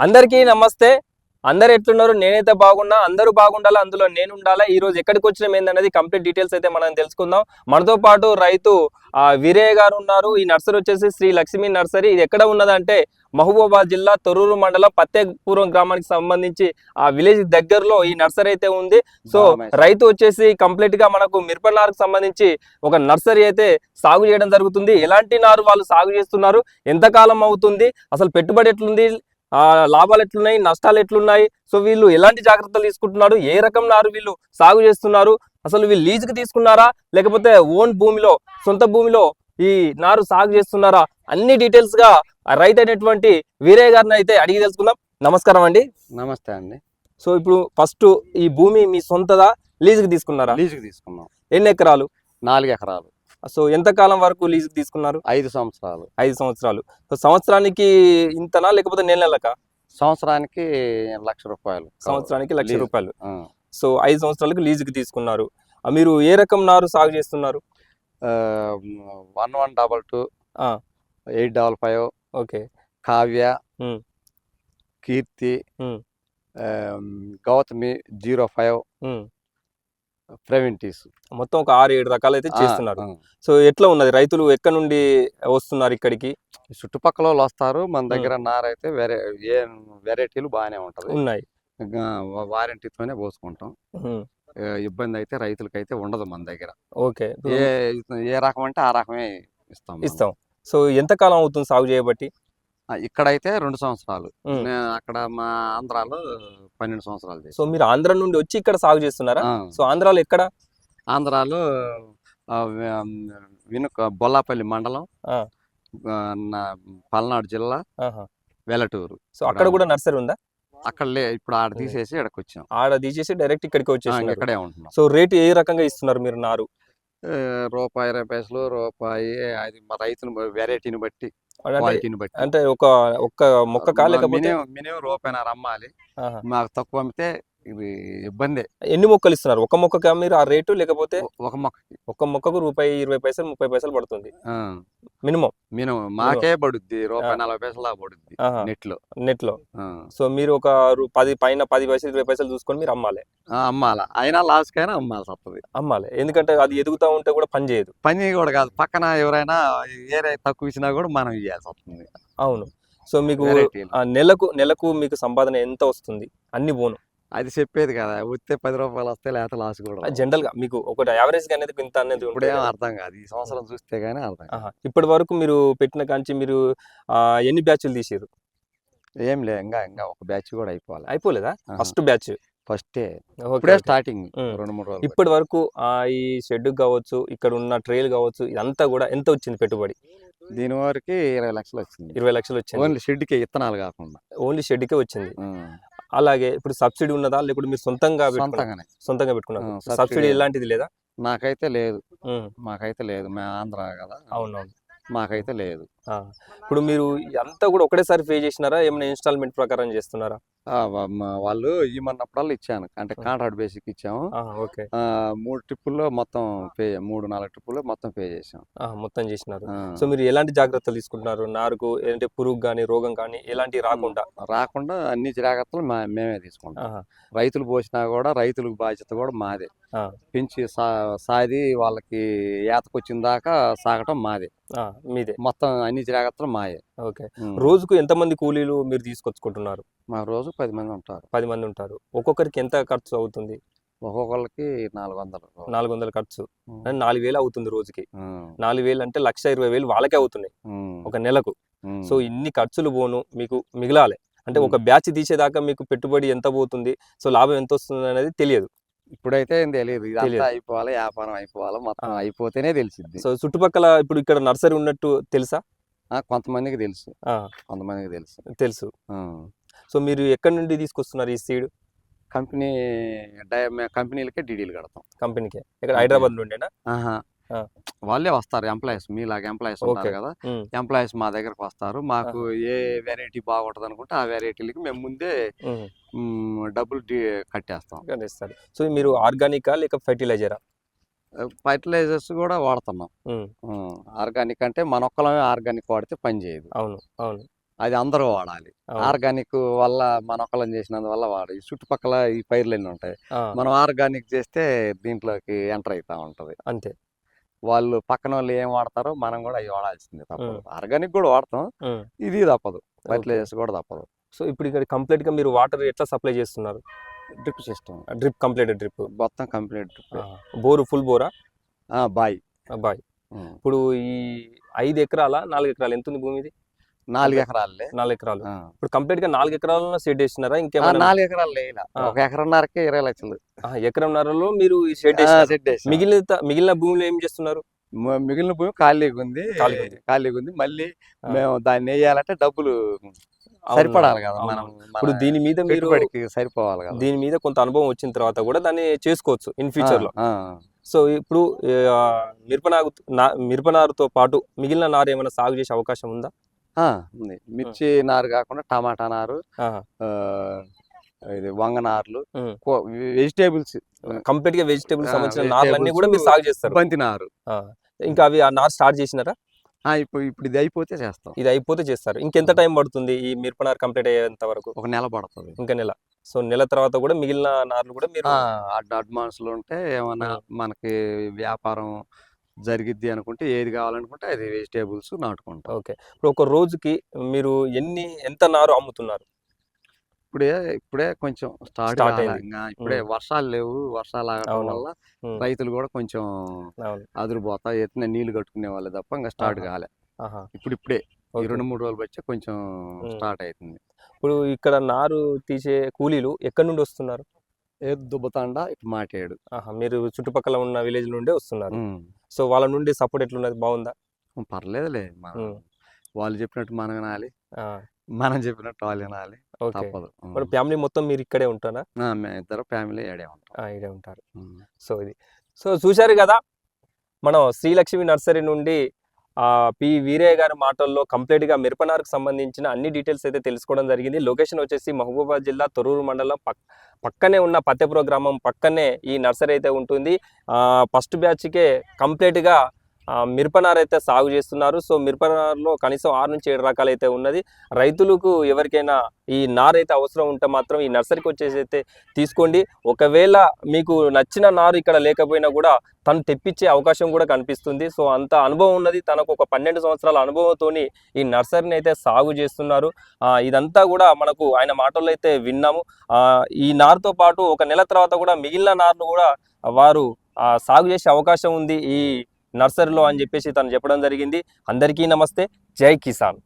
అందరికీ నమస్తే. అందరు ఎట్లున్నారు? నేనైతే బాగున్నా అందరూ బాగుండాలా? అందులో నేను ఉండాలా? ఈ రోజు ఎక్కడికి వచ్చినాం ఏందనేది కంప్లీట్ డీటెయిల్స్ అయితే మనం తెలుసుకుందాం. మనతో పాటు రైతు ఆ, వీరయ్య గారు ఉన్నారు. ఈ నర్సరీ వచ్చేసి శ్రీ లక్ష్మీ నర్సరీ. ఇది ఎక్కడ ఉన్నదంటే మహబూబాబాద్ జిల్లా తొర్రూరు మండలం పత్తేపురం గ్రామానికి సంబంధించి ఆ విలేజ్ దగ్గరలో ఈ నర్సరీ అయితే ఉంది. సో రైతు వచ్చేసి కంప్లీట్గా మనకు మిరప నారుకు సంబంధించి ఒక నర్సరీ అయితే సాగు చేయడం జరుగుతుంది. ఎలాంటి నారు వాళ్ళు సాగు చేస్తున్నారు? ఎంతకాలం అవుతుంది? అసలు పెట్టుబడి ఎట్లుంది? లాభాలు ఎట్లున్నాయి? నష్టాలు ఎట్లున్నాయి? సో వీళ్ళు ఎలాంటి జాగ్రత్తలు తీసుకుంటున్నారు? ఏ రకం నారు వీళ్ళు సాగు చేస్తున్నారు? అసలు వీళ్ళు లీజుకి తీసుకున్నారా? లేకపోతే ఓన్ భూమిలో సొంత భూమిలో ఈ నారు సాగు చేస్తున్నారా? అన్ని డీటెయిల్స్గా రైతు అయినటువంటి వీరయ్య గారిని అయితే అడిగి తెలుసుకుందాం. నమస్కారం అండి. నమస్తే అండి. సో ఇప్పుడు ఫస్ట్ ఈ భూమి మీ సొంతదా? లీజుకి తీసుకున్నారా? లీజుకి తీసుకున్నాం. ఎన్ని ఎకరాలు? నాలుగు ఎకరాలు. సో ఎంత కాలం వరకు లీజుకి తీసుకున్నారు? ఐదు సంవత్సరాలు. ఐదు సంవత్సరాలు. సో సంవత్సరానికి ఇంతనా లేకపోతే నెల నెలకా? సంవత్సరానికి లక్ష రూపాయలు. సంవత్సరానికి లక్ష లీజు. రూపాయలు. సో ఐదు సంవత్సరాలకు లీజుకి తీసుకున్నారు. మీరు ఏ రకం నారు సాగు చేస్తున్నారు? One one double two. Eight double five okay. Kavya. Keerthi Gautami zero five um. ప్రెవెంటీస్ మొత్తం ఒక ఆరు ఏడు రకాలు అయితే చేస్తున్నారు. సో ఎట్లా ఉన్నది? రైతులు ఎక్కడ నుండి వస్తున్నారు ఇక్కడికి? చుట్టుపక్కల వాళ్ళు వస్తారు. మన దగ్గర నారైతే వేరే ఏ వెరైటీలు బాగానే ఉంటది. ఉన్నాయి. వారంటీతోనే పోసుకుంటాం. ఇబ్బంది అయితే రైతులకైతే ఉండదు మన దగ్గర. ఓకే. ఏ ఏ రకం అంటే ఆ రకమే ఇస్తాం. ఇస్తాం. సో ఎంత కాలం అవుతుంది సాగు చేయబట్టి? ఇక్కడైతే రెండు సంవత్సరాలు. అక్కడ మా ఆంధ్రాలో పన్నెండు సంవత్సరాలు. సో మీరు ఆంధ్ర నుండి వచ్చి ఇక్కడ సాగు చేస్తున్నారా? సో ఆంధ్రాలో ఎక్కడ? ఆంధ్రాలో వినుక బొల్లాపల్లి మండలం పల్నాడు జిల్లా. వెలటూరు సో అక్కడ కూడా నర్సరీ ఉందా? అక్కడ ఇప్పుడు ఆడ. తీసేసి ఇక్కడికి వచ్చాం. ఆడ తీసేసి డైరెక్ట్ ఇక్కడికి వచ్చేసి ఇక్కడే ఉంటున్నాం. సో రేటు ఏ రకంగా ఇస్తున్నారు మీరు నారు? రూపాయి ఇరవై పైసలు రూపాయి అది మా రైతుని వెరైటీని బట్టి క్వాలిటీని బట్టి అంటే ఒక ఒక్క లేకపోతే మినిమం మినిమం రూపాయిన్నర అమ్మాలి. మాకు తక్కువ అమ్మితే ఇది ఇబ్బందే. ఎన్ని మొక్కలు ఇస్తున్నారు? ఒక మొక్కకా మీరు ఆ రేటు లేకపోతే ఒక మొక్కకి ఒక మొక్కకు రూపాయి ఇరవై పైసలు ముప్పై పైసలు పడుతుంది. మినిమం. మినిమం. మాకే పడుద్ది. రూపాయి నలభై పైసలు పడుద్ది. నెట్లో నెట్లో. సో మీరు ఒక పది పైన పది పైసలు ఇరవై పైసలు చూసుకొని మీరు అమ్మాలి. అమ్మాల. అయినా లాస్ కైనా అమ్మాల్సి వస్తుంది. అమ్మాలి. ఎందుకంటే అది ఎదుగుతా ఉంటే కూడా పని చేయదు. పని కూడా కాదు. పక్కన ఎవరైనా ఏరే తక్కువ ఇచ్చినా కూడా మనం ఇవ్వాల్సి వస్తుంది. అవును. సో మీకు నెలకు నెలకు మీకు సంపాదన ఎంత వస్తుంది? అన్ని పోను అది చెప్పేది కదా వస్తే పది రూపాయలు వస్తే లేకపోతే లాస్ కూడా. జనరల్గా మీకు ఒకటి యావరేజ్గా అనేది ఇంత అనేది ఇప్పుడేం. అర్థం కాదు. ఈ సంవత్సరం చూస్తే గానీ అర్థం. ఇప్పటి వరకు మీరు పెట్టిన కాంచి మీరు ఎన్ని బ్యాచ్లు తీసారు ఏం లే ఇంకా ఇంకా ఒక బ్యాచ్ కూడా అయిపోవాలి. అయిపోలేదా. First batch. ఫస్టే. ఇప్పుడే స్టార్టింగ్ రెండు మూడు రోజులు ఇప్పటి వరకు ఆ ఈ షెడ్ కావచ్చు ఇక్కడ ఉన్న ట్రైల్ కావచ్చు ఇదంతా కూడా ఎంత వచ్చింది పెట్టుబడి? దీని వరకు ఇరవై లక్షలు వచ్చింది. ఇరవై లక్షలు వచ్చింది. ఓన్లీ షెడ్కి ఇత్తనాలు కాకుండా. ఓన్లీ షెడ్కే వచ్చింది. అలాగే ఇప్పుడు సబ్సిడీ ఉన్నదా? లేకపోతే మీరు సొంతంగా? సొంతంగానే. సొంతంగా పెట్టుకున్నారు? సబ్సిడీ. ఎలాంటిది లేదా? నాకైతే లేదు. మాకైతే లేదు. మేము ఆంధ్ర కదా. అవునవును. మాకైతే లేదు. ఇప్పుడు మీరు అంతా కూడా ఒకటేసారి పే చేసినారా? ఏమైనా ఇన్స్టాల్మెంట్ ప్రకారం చేస్తున్నారా? వాళ్ళు ఇమ్మన్నప్పుడల్లా ఇచ్చాను. అంటే కాంట్రాక్ట్ బేసిక్ ఇచ్చాము. ఓకే. ఆ, మూడు ట్రిప్పుల్లో మొత్తం పే మూడు నాలుగు ట్రిప్పుల్లో మొత్తం పే చేసాం. మొత్తం చేసినారు. సో మీరు ఎలాంటి జాగ్రత్తలు తీసుకుంటున్నారు? నారుకు ఏంటంటే పురుగు కానీ రోగం కానీ ఎలాంటి రాకుండా? రాకుండా అన్ని జాగ్రత్తలు మేమే తీసుకుంటాం. రైతులు పోసినా కూడా రైతులకు బాధ్యత కూడా మాదే. పెంచి సాది వాళ్ళకి ఏతకొచ్చిన దాకా సాగటం మాదే. మీదే. మొత్తం అన్ని జాగ్రత్తలు మాయే. ఓకే. రోజుకు ఎంతమంది కూలీలు మీరు తీసుకొచ్చుకుంటున్నారు? మా రోజు పది మంది ఉంటారు. పది మంది ఉంటారు. ఒక్కొక్కరికి ఎంత ఖర్చు అవుతుంది? ఒక్కొక్కరికి నాలుగు వందలు నాలుగు వందల ఖర్చు నాలుగు వేలు అవుతుంది రోజుకి. నాలుగు వేలు అంటే లక్ష ఇరవై వేలు వాళ్ళకే అవుతున్నాయి. ఒక నెలకు. సో ఇన్ని ఖర్చులు పోను మీకు మిగలాలి. అంటే ఒక బ్యాచ్ తీసేదాకా మీకు పెట్టుబడి ఎంత పోతుంది? సో లాభం ఎంత వస్తుంది అనేది తెలియదు. ఇప్పుడైతే ఏం తెలియదు. ఇదంతా. అయిపోవాలి వ్యాపారం అయిపోవాలి మొత్తం. అయిపోతేనే తెలిసిద్ది. సో చుట్టుపక్కల ఇప్పుడు ఇక్కడ నర్సరీ ఉన్నట్టు తెలుసా? కొంతమందికి తెలుసు. ఆ, కొంతమందికి తెలుసు. తెలుసు. సో మీరు ఎక్కడి నుండి తీసుకొస్తున్నారు ఈ సీడ్? కంపెనీ కంపెనీలకే డీడీలు కడతాం. కంపెనీకి. ఇక్కడ హైదరాబాద్ నుండేనా. ఆ. వాళ్ళే వస్తారు ఎంప్లాయీస్. మీలాగా ఎంప్లాయీస్ ఉంటారు ఓకే. కదా ఎంప్లాయీస్ మా దగ్గరకు వస్తారు. మాకు ఏ వెరైటీ బాగుంటుంది అనుకుంటే ఆ వెరైటీలకి మేము ముందే డబ్బులు కట్టేస్తాం. ఇక్కడ ఇస్తారు సో మీరు ఆర్గానికా లేక ఫెర్టిలైజరా? ఫర్టిలైజర్స్ కూడా వాడుతున్నాం. ఆర్గానిక్ అంటే మన ఒక్కలమే ఆర్గానిక్ వాడితే పని చేయదు. అవును అవును. అది అందరూ వాడాలి. ఆర్గానిక్ వల్ల మన ఒక్కలం చేసినందువల్ల వాడు ఈ చుట్టుపక్కల ఈ పైర్లన్నీ ఉంటాయి. మనం ఆర్గానిక్ చేస్తే దీంట్లోకి ఎంటర్ అవుతా ఉంటది. అంతే. వాళ్ళు పక్కన వాళ్ళు ఏం వాడతారో మనం కూడా అవి వాడాల్సిందే తప్పదు. ఆర్గానిక్ కూడా వాడతాం. ఇది తప్పదు. ఫర్టిలైజర్స్ కూడా తప్పదు. సో ఇప్పుడు ఇక్కడ కంప్లీట్గా మీరు వాటర్ ఎట్లా సప్లై చేస్తున్నారు? Drip system. Drip complete drip. మొత్తం కంప్లీట్ బోరు ఫుల్ బోరా? బాయ్. బాయ్. ఇప్పుడు ఈ ఐదు ఎకరాల నాలుగు ఎకరాలు? ఎంత ఉంది భూమి ఇది? నాలుగు ఎకరాలే. నాలుగు ఎకరాలు. ఇప్పుడు కంప్లీట్గా నాలుగు ఎకరాలను సెట్ చేసినారా? ఆ, ఇంకేమైనా? నాలుగు ఎకరాలు ఆ. ఒక ఎకరన్నరకే ఇరవై లక్షలు. ఆ, ఎకరంన్నరలో మీరు సెట్. మిగిలిన మిగిలిన భూమిలో ఏం చేస్తున్నారు? మిగిలిన భూమి ఖాళీగా ఉంది. ఖాళీగా ఉంది. మళ్ళీ. మేము దాన్ని వేయాలంటే డబ్బులు సరిపడాలి కదా. మనం ఇప్పుడు దీని మీద మీరు సరిపోవాలి కదా. దీని మీద కొంత అనుభవం వచ్చిన తర్వాత కూడా దాన్ని చేసుకోవచ్చు ఇన్ ఫ్యూచర్లో సో ఇప్పుడు మిరపనాగు నా- మిరపనారుతో పాటు మిగిలిన నారు ఏమైనా సాగు చేసే అవకాశం ఉందా? ఉంది. మిర్చి నారు కాకుండా టమాటా నారు ఇది వంగ నార్లు. వెజిటేబుల్స్ కంప్లీట్గా వెజిటేబుల్ ఆ, సంబంధించిన నార్లన్నీ కూడా మీరు సాగు చేస్తారు. బంతి నారు. ఇంకా అవి ఆ నారు స్టార్ట్ చేసినారా? ఇప్పుడు ఇప్పుడు ఇది అయిపోతే చేస్తాం. ఇది అయిపోతే చేస్తారు. ఇంకెంత టైం పడుతుంది ఈ మిరపనారు కంప్లీట్ అయ్యేంత వరకు? ఒక నెల పడుతుంది. ఇంకా నెల. సో నెల తర్వాత కూడా మిగిలిన నార్లు కూడా మీరు అడ్ అడ్వాన్స్లు ఉంటే ఏమన్నా మనకి వ్యాపారం జరిగిద్ది అనుకుంటే ఏది కావాలనుకుంటే అది వెజిటేబుల్స్ నాటుకుంటాం. ఓకే. ఇప్పుడు ఒక రోజుకి మీరు ఎన్ని ఎంత నారు అమ్ముతున్నారు? ఇప్పుడే ఇప్పుడే కొంచెం స్టార్ట్ ఇప్పుడే వర్షాలు లేవు. వర్షాలు ఆగడం. వల్ల. రైతులు కూడా కొంచెం అదిరిపోతా ఎత్తున నీళ్ళు కట్టుకునే వాళ్ళు తప్ప ఇంకా స్టార్ట్. కాలే. ఇప్పుడు ఇప్పుడే. రెండు మూడు రోజులు బట్టి కొంచెం. స్టార్ట్ అవుతుంది ఇప్పుడు ఇక్కడ నారు తీసే కూలీలు ఎక్కడి నుండి వస్తున్నారు? ఏ దుబ్బతాండ ఇటు మాటేడు. మీరు చుట్టుపక్కల ఉన్న విలేజ్ నుండే వస్తున్నారు. సో వాళ్ళ నుండి సపోర్ట్ ఎట్లున్నది? బాగుందా? పర్లేదులే. వాళ్ళు చెప్పినట్టు మనం వినాలి. మనం చెప్పినట్టు వాళ్ళు వినాలి. తప్పదు. మరి ఫ్యామిలీ మొత్తం మీరు ఇక్కడే ఉంటారా? ఇద్దరు ఫ్యామిలీ ఉంటాం. ఉంటారు. సో ఇది. సో చూశారు కదా మనం శ్రీలక్ష్మి నర్సరీ నుండి ఆ, పి. వీరయ్య గారి మాటల్లో కంప్లీట్గా మిరపనారుకు సంబంధించిన అన్ని డీటెయిల్స్ అయితే తెలుసుకోవడం జరిగింది. లొకేషన్ వచ్చేసి మహబూబాబాద్ జిల్లా తొర్రూరు మండలం పక్ పక్కనే ఉన్న పత్తెపుర గ్రామం పక్కనే ఈ నర్సరీ అయితే ఉంటుంది. ఫస్ట్ బ్యాచ్కే కంప్లీట్గా మిరపనారు అయితే సాగు చేస్తున్నారు. సో మిరపనారులో కనీసం ఆరు నుంచి ఏడు రకాలు అయితే ఉన్నది. రైతులకు ఎవరికైనా ఈ నారు అయితే అవసరం ఉంటే మాత్రం ఈ నర్సరీకి వచ్చేసి అయితే తీసుకోండి. ఒకవేళ మీకు నచ్చిన నారు ఇక్కడ లేకపోయినా కూడా తను తెప్పించే అవకాశం కూడా కనిపిస్తుంది. సో అంత అనుభవం ఉన్నది. తనకు ఒక పన్నెండు సంవత్సరాల అనుభవంతోని ఈ నర్సరీని అయితే సాగు చేస్తున్నారు. ఇదంతా కూడా మనకు ఆయన మాటల్లో అయితే విన్నాము. ఈ నారుతో పాటు ఒక నెల తర్వాత కూడా మిగిలిన నారును కూడా వారు సాగు చేసే అవకాశం ఉంది. ఈ నర్సరీలో అని చెప్పేసి తను చెప్పడం జరిగింది. అందరికీ నమస్తే. జై కిసాన్.